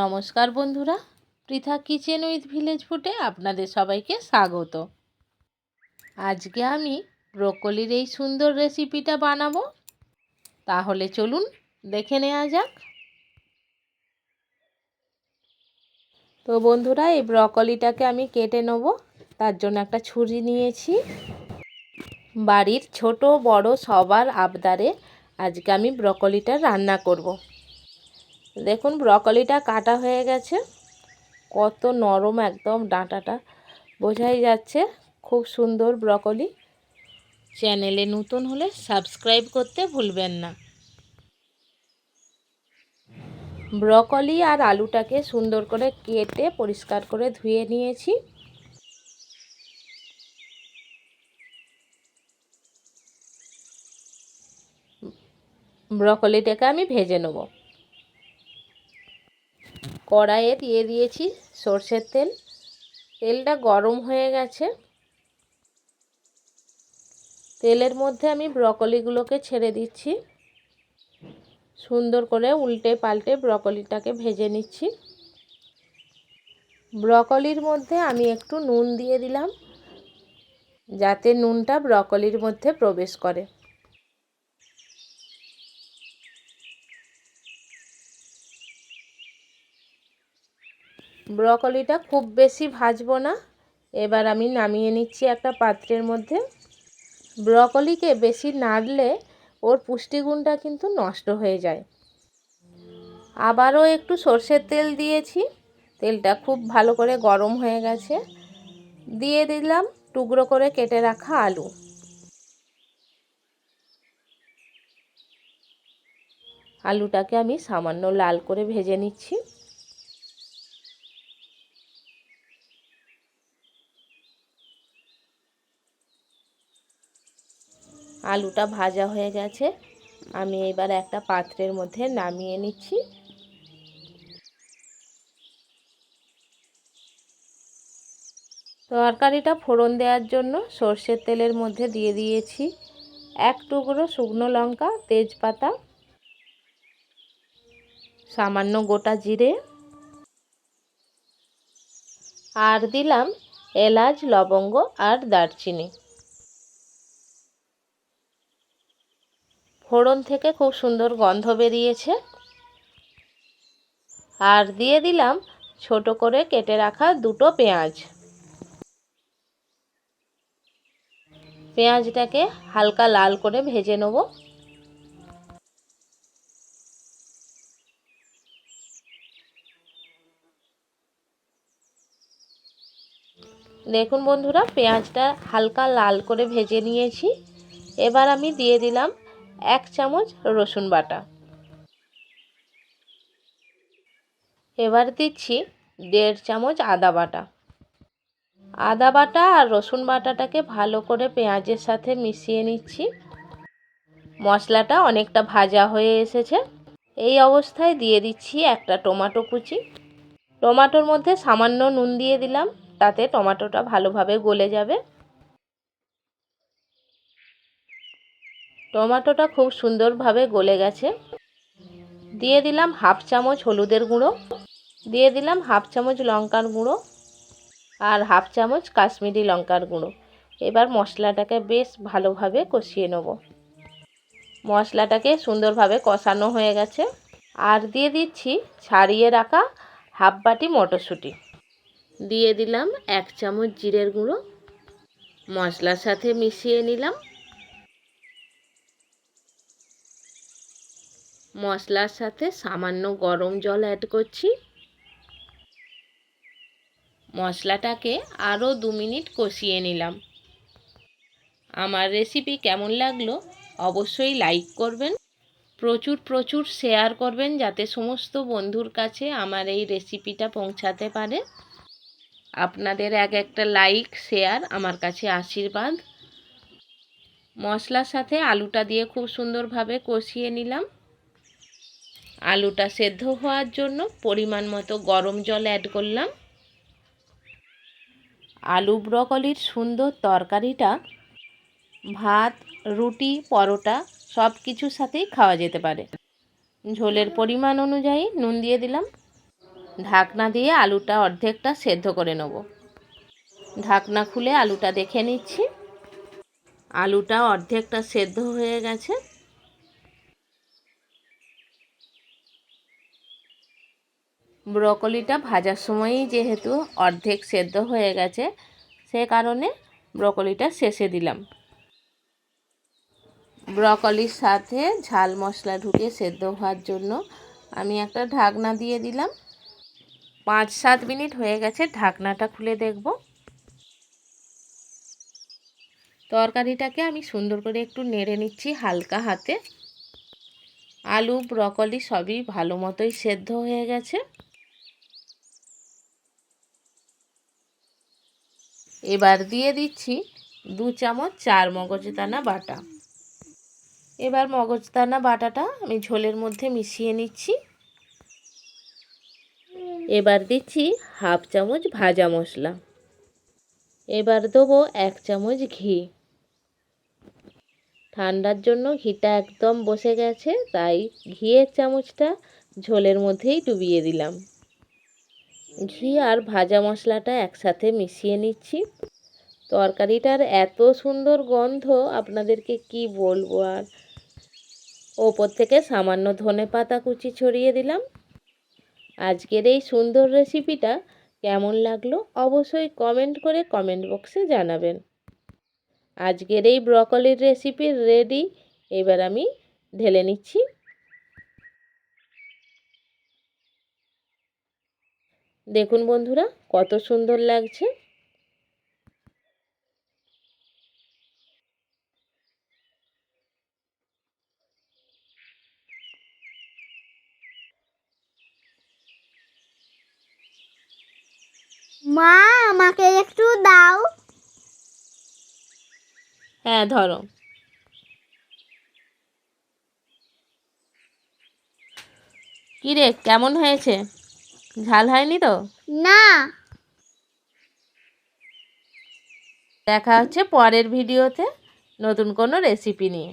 নমস্কার বন্ধুরা, Pritha kitchen with village ফুটে আপনাদের সবাইকে স্বাগত। আজকে আমি ব্রোকলির এই সুন্দর রেসিপিটা বানাবো। তাহলে চলুন দেখে নেওয়া যাক। তো বন্ধুরা, এই ব্রকলিটাকে আমি কেটে নেব। তার জন্য একটা ছুরি নিয়েছি। বাড়ির ছোট বড় সবার আবদারে আজকে আমি ব্রকলিটা রান্না করব। দেখুন ব্রকলিটা কাটা হয়ে গেছে। কত নরম একদম ডাঁটাটা। বোঝাই যাচ্ছে খুব সুন্দর ব্রকলি চ্যানেলে নতুন হলে সাবস্ক্রাইব করতে ভুলবেন না। ব্রকলি আর আলুটাকে সুন্দর করে কেটে পরিষ্কার করে ধুয়ে নিয়েছি। ব্রকলিটাকে আমি ভেজে নেব। কড়াইয়ে দিয়ে দিয়েছি সর্ষের তেল। তেলটা গরম হয়ে গেছে। তেলের মধ্যে আমি ব্রকলিগুলোকে ছেড়ে দিচ্ছি। সুন্দর করে উল্টে পাল্টে ব্রকলিটাকে ভেজে নিচ্ছি। ব্রকলির মধ্যে আমি একটু নুন দিয়ে দিলাম, যাতে নুনটা ব্রকলির মধ্যে প্রবেশ করে। ব্রকলিটা খুব বেশি ভাজবো না। এবার আমি নামিয়ে নিচ্ছি একটা পাত্রের মধ্যে। ব্রকলিকে বেশি নাড়লে ওর পুষ্টিগুণটা কিন্তু নষ্ট হয়ে যায়। আবারও একটু সর্ষের তেল দিয়েছি। তেলটা খুব ভালো করে গরম হয়ে গেছে। দিয়ে দিলাম টুকরো করে কেটে রাখা আলু। আলুটাকে আমি সামান্য লাল করে ভেজে নিচ্ছি। আলুটা ভাজা হয়ে গেছে। আমি এবার একটা পাত্রের মধ্যে নামিয়ে নিচ্ছি। তরকারিটা ফোড়ন দেওয়ার জন্য সর্ষের তেলের মধ্যে দিয়ে দিয়েছি এক টুকরো শুকনো লঙ্কা, তেজপাতা, সামান্য গোটা জিরে। আর দিলাম এলাচ, লবঙ্গ আর দারচিনি। ফোড়ন থেকে খুব সুন্দর গন্ধ বেরিয়েছে। আর দিয়ে দিলাম ছোট করে কেটে রাখা দুটো পেঁয়াজ। পেঁয়াজটাকে হালকা লাল করে ভেজে নেব। দেখুন বন্ধুরা, পেঁয়াজটা হালকা লাল করে ভেজে নিয়েছি। এবার আমি দিয়ে দিলাম এক চামচ রসুন বাটা। এবার দিচ্ছি দেড় চামচ আদা বাটা। আদা বাটা আর রসুন বাটাটাকে ভালো করে পেঁয়াজের সাথে মিশিয়ে নিচ্ছি। মশলাটা অনেকটা ভাজা হয়ে এসেছে। এই অবস্থায় দিয়ে দিচ্ছি একটা টমাটো কুচি। টমাটোর মধ্যে সামান্য নুন দিয়ে দিলাম, তাতে টমাটোটা ভালোভাবে গলে যাবে। টমেটোটা খুব সুন্দরভাবে গলে গেছে। দিয়ে দিলাম হাফ চামচ হলুদের গুঁড়ো, দিয়ে দিলাম হাফ চামচ লঙ্কার গুঁড়ো আর হাফ চামচ কাশ্মীরি লঙ্কার গুঁড়ো। এবার মশলাটাকে বেশ ভালোভাবে কষিয়ে নেব। মশলাটাকে সুন্দরভাবে কষানো হয়ে গেছে। আর দিয়ে দিচ্ছি ছাড়িয়ে রাখা হাফ বাটি মটরশুঁটি। দিয়ে দিলাম এক চামচ জিরের গুঁড়ো। মশলার সাথে মিশিয়ে নিলাম। মশলার সাথে সামান্য গরম জল অ্যাড করছি। মশলাটাকে আরও দু মিনিট কষিয়ে নিলাম। আমার রেসিপি কেমন লাগল অবশ্যই লাইক করবেন। প্রচুর প্রচুর শেয়ার করবেন যাতে সমস্ত বন্ধুর কাছে আমার এই রেসিপিটা পৌঁছাতে পারে। আপনাদের এক একটা লাইক শেয়ার আমার কাছে আশীর্বাদ। মশলার সাথে আলুটা দিয়ে খুব সুন্দরভাবে কষিয়ে নিলাম। আলুটা সেদ্ধ হওয়ার জন্য পরিমাণ মতো গরম জল অ্যাড করলাম। আলু ব্রকলির সুন্দর তরকারিটা, ভাত, রুটি, পরোটা সব কিছুর সাথেই খাওয়া যেতে পারে। ঝোলের পরিমাণ অনুযায়ী নুন দিয়ে দিলাম। ঢাকনা দিয়ে আলুটা অর্ধেকটা সেদ্ধ করে নেব। ঢাকনা খুলে আলুটা দেখে নিচ্ছি। আলুটা অর্ধেকটা সেদ্ধ হয়ে গেছে। ব্রকলিটা ভাজার সময়ই যেহেতু অর্ধেক সেদ্ধ হয়ে গেছে, সে কারণে ব্রকলিটা শেষে দিলাম। ব্রকলির সাথে ঝাল মশলা ঢুকে সেদ্ধ হওয়ার জন্য আমি একটা ঢাকনা দিয়ে দিলাম। পাঁচ সাত মিনিট হয়ে গেছে, ঢাকনাটা খুলে দেখব। তরকারিটাকে আমি সুন্দর করে একটু নেড়ে নিচ্ছি হালকা হাতে। আলু, ব্রকলি সবই ভালো মতোই সেদ্ধ হয়ে গেছে। এবার দিয়ে দিচ্ছি দু চামচ চার মগজদানা বাটা। এবার মগজদানা বাটাটা আমি ঝোলের মধ্যে মিশিয়ে নিচ্ছি। এবার দিচ্ছি হাফ চামচ ভাজা মশলা। এবার দেবো এক চামচ ঘি। ঠান্ডার জন্য ঘিটা একদম বসে গেছে, তাই ঘিয়ের চামচটা ঝোলের মধ্যেই ডুবিয়ে দিলাম। ঘি আর ভাজা মশলাটা একসাথে মিশিয়ে নিচ্ছি। তরকারিটার এত সুন্দর গন্ধ, আপনাদেরকে কি বলব আর? ওপর থেকে সামান্য ধনে পাতা কুচি ছড়িয়ে দিলাম। আজকের এই সুন্দর রেসিপিটা কেমন লাগল অবশ্যই কমেন্ট করে কমেন্ট বক্সে জানাবেন। আজকের এই ব্রকলির রেসিপি রেডি। এবার আমি ঢেলে নিচ্ছি দেখুন বন্ধুরা কত সুন্দর লাগছে। মা আমাকে একটু দাও। হ্যাঁ ধরো। কী রে কেমন হয়েছে? ঝাল হয়নি তো? না। দেখা হচ্ছে পরের ভিডিওতে নতুন কোনো রেসিপি নিয়ে।